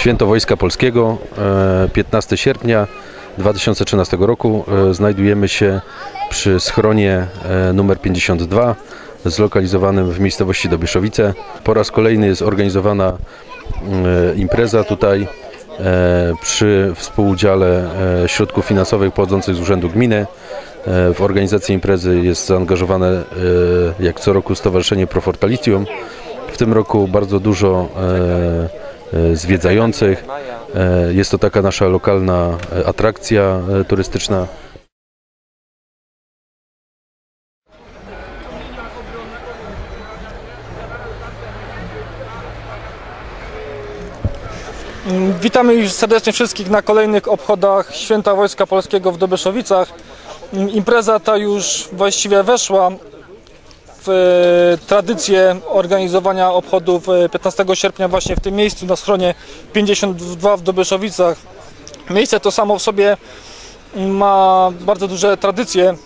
Święto Wojska Polskiego, e, 15 sierpnia 2013 roku. E, Znajdujemy się przy schronie e, numer 52, zlokalizowanym w miejscowości Dobieszowice. Po raz kolejny jest organizowana e, impreza tutaj e, przy współudziale e, środków finansowych pochodzących z Urzędu Gminy. E, W organizację imprezy jest zaangażowane e, jak co roku Stowarzyszenie Profortalitium. W tym roku bardzo dużo e, e, zwiedzających. E, Jest to taka nasza lokalna e, atrakcja e, turystyczna. Witamy serdecznie wszystkich na kolejnych obchodach Święta Wojska Polskiego w Dobyszowicach. Impreza ta już właściwie weszła w e, tradycję organizowania obchodów e, 15 sierpnia właśnie w tym miejscu na schronie 52 w Dobyszowicach. Miejsce to samo w sobie ma bardzo duże tradycje,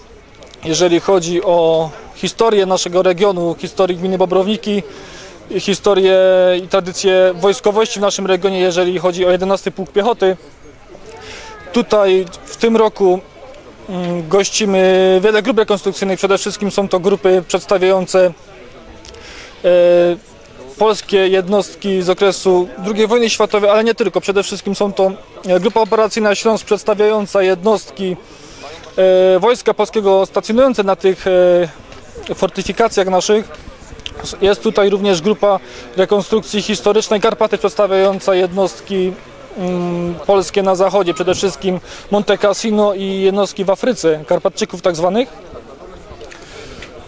jeżeli chodzi o historię naszego regionu, historię gminy Bobrowniki, historię i tradycję wojskowości w naszym regionie, jeżeli chodzi o 11 Pułk Piechoty. Tutaj w tym roku gościmy wiele grup rekonstrukcyjnych. Przede wszystkim są to grupy przedstawiające e, polskie jednostki z okresu II wojny światowej, ale nie tylko. Przede wszystkim są to e, grupa operacyjna Śląsk przedstawiająca jednostki e, Wojska Polskiego stacjonujące na tych fortyfikacjach naszych. Jest tutaj również grupa rekonstrukcji historycznej Karpaty przedstawiająca jednostki mm, polskie na zachodzie, przede wszystkim Monte Cassino i jednostki w Afryce, Karpatczyków tak zwanych.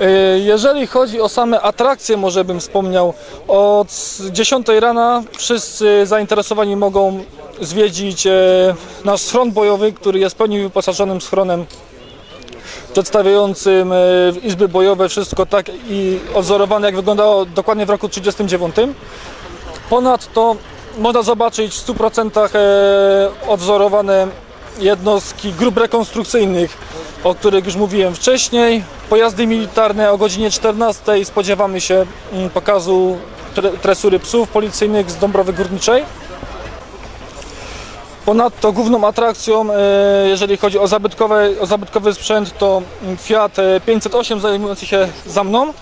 Y, Jeżeli chodzi o same atrakcje, może bym wspomniał, od 10 rana wszyscy zainteresowani mogą zwiedzić e, nasz schron bojowy, który jest pełni wyposażonym schronem przedstawiającym e, izby bojowe, wszystko tak i odzorowane, jak wyglądało dokładnie w roku 1939. Ponadto można zobaczyć w 100% e, odwzorowane jednostki grup rekonstrukcyjnych, o których już mówiłem wcześniej. Pojazdy militarne o godzinie 14 spodziewamy się mm, pokazu tre- tresury psów policyjnych z Dąbrowy Górniczej. Ponadto główną atrakcją, e, jeżeli chodzi o, zabytkowe, o zabytkowy sprzęt, to Fiat e, 508 zajmujący się za mną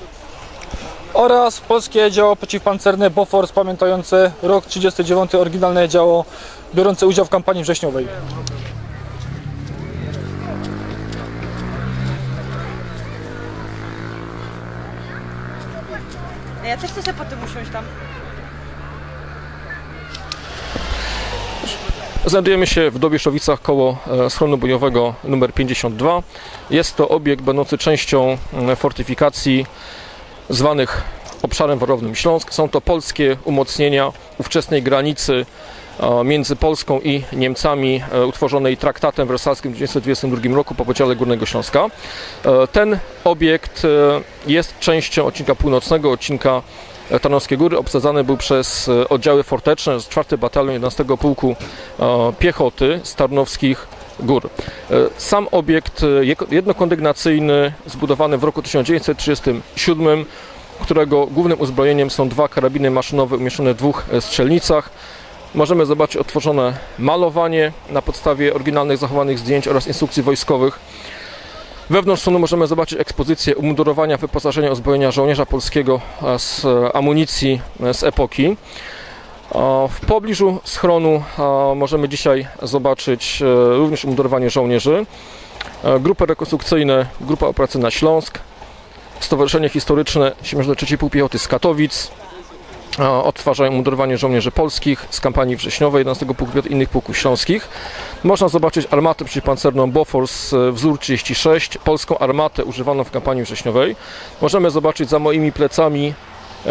oraz polskie działo przeciwpancerne Bofors pamiętające rok 39, oryginalne działo biorące udział w kampanii wrześniowej. Ja też chcę po tym usiąść tam. Znajdujemy się w Dobieszowicach koło e, schronu bojowego nr 52. Jest to obiekt będący częścią fortyfikacji zwanych obszarem warownym Śląsk. Są to polskie umocnienia ówczesnej granicy e, między Polską i Niemcami e, utworzonej traktatem wersalskim w 1922 roku po podziale Górnego Śląska. E, Ten obiekt jest częścią odcinka północnego, odcinka Tarnowskie Góry. Obsadzany był przez oddziały forteczne z 4 Batalion 11 Pułku Piechoty z Tarnowskich Gór. E, Sam obiekt e, jednokondygnacyjny, zbudowany w roku 1937, którego głównym uzbrojeniem są dwa karabiny maszynowe umieszczone w dwóch e, strzelnicach. Możemy zobaczyć otworzone malowanie na podstawie oryginalnych zachowanych zdjęć oraz instrukcji wojskowych. Wewnątrz sunu możemy zobaczyć ekspozycję umundurowania, wyposażenia, uzbrojenia żołnierza polskiego z amunicji z epoki. W pobliżu schronu możemy dzisiaj zobaczyć e, również umundurowanie żołnierzy, e, grupy rekonstrukcyjne, grupa operacyjna Śląsk, Stowarzyszenie Historyczne Siemierzne III Pułk Piechoty z Katowic, odtwarzają umundurowanie żołnierzy polskich z kampanii wrześniowej 11 Pułku innych pułków śląskich. Można zobaczyć armatę przeciwpancerną Bofors e, wzór 36, polską armatę używaną w kampanii wrześniowej. Możemy zobaczyć za moimi plecami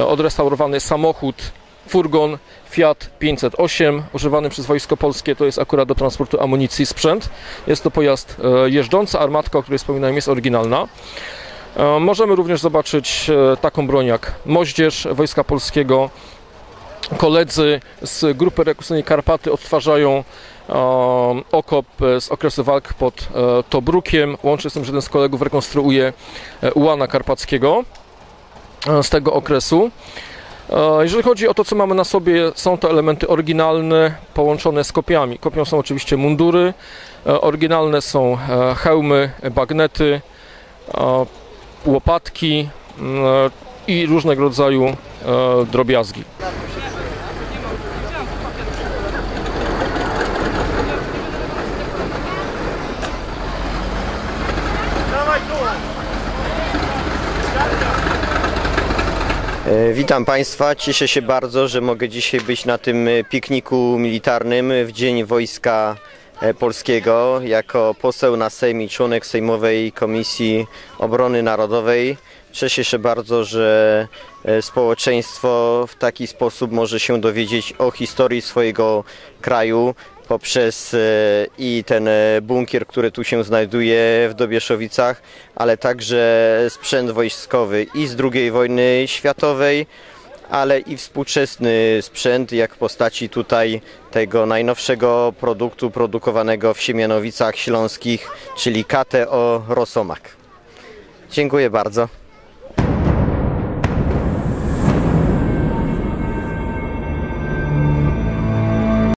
odrestaurowany samochód, furgon Fiat 508, używany przez Wojsko Polskie, to jest akurat do transportu amunicji sprzęt. Jest to pojazd e, jeżdżący, armatka, o której wspominałem, jest oryginalna. E, Możemy również zobaczyć e, taką broń jak moździerz Wojska Polskiego. Koledzy z grupy rekonstrukcyjnej Karpaty odtwarzają okop z okresu walk pod Tobrukiem. Łącznie z tym, że jeden z kolegów rekonstruuje ułana karpackiego z tego okresu. E, Jeżeli chodzi o to, co mamy na sobie, są to elementy oryginalne połączone z kopiami. Kopią są oczywiście mundury, e, oryginalne są e, hełmy, bagnety, łopatki m, e, i różnego rodzaju drobiazgi. Witam Państwa. Cieszę się bardzo, że mogę dzisiaj być na tym e, pikniku militarnym w Dzień Wojska e, Polskiego jako poseł na Sejm i członek Sejmowej Komisji Obrony Narodowej. Cieszę się bardzo, że e, społeczeństwo w taki sposób może się dowiedzieć o historii swojego kraju poprzez e, i ten e, bunkier, który tu się znajduje w Dobieszowicach, ale także sprzęt wojskowy i z II wojny światowej, ale i współczesny sprzęt, jak w postaci tutaj tego najnowszego produktu produkowanego w Siemianowicach Śląskich, czyli KTO Rosomak. Dziękuję bardzo.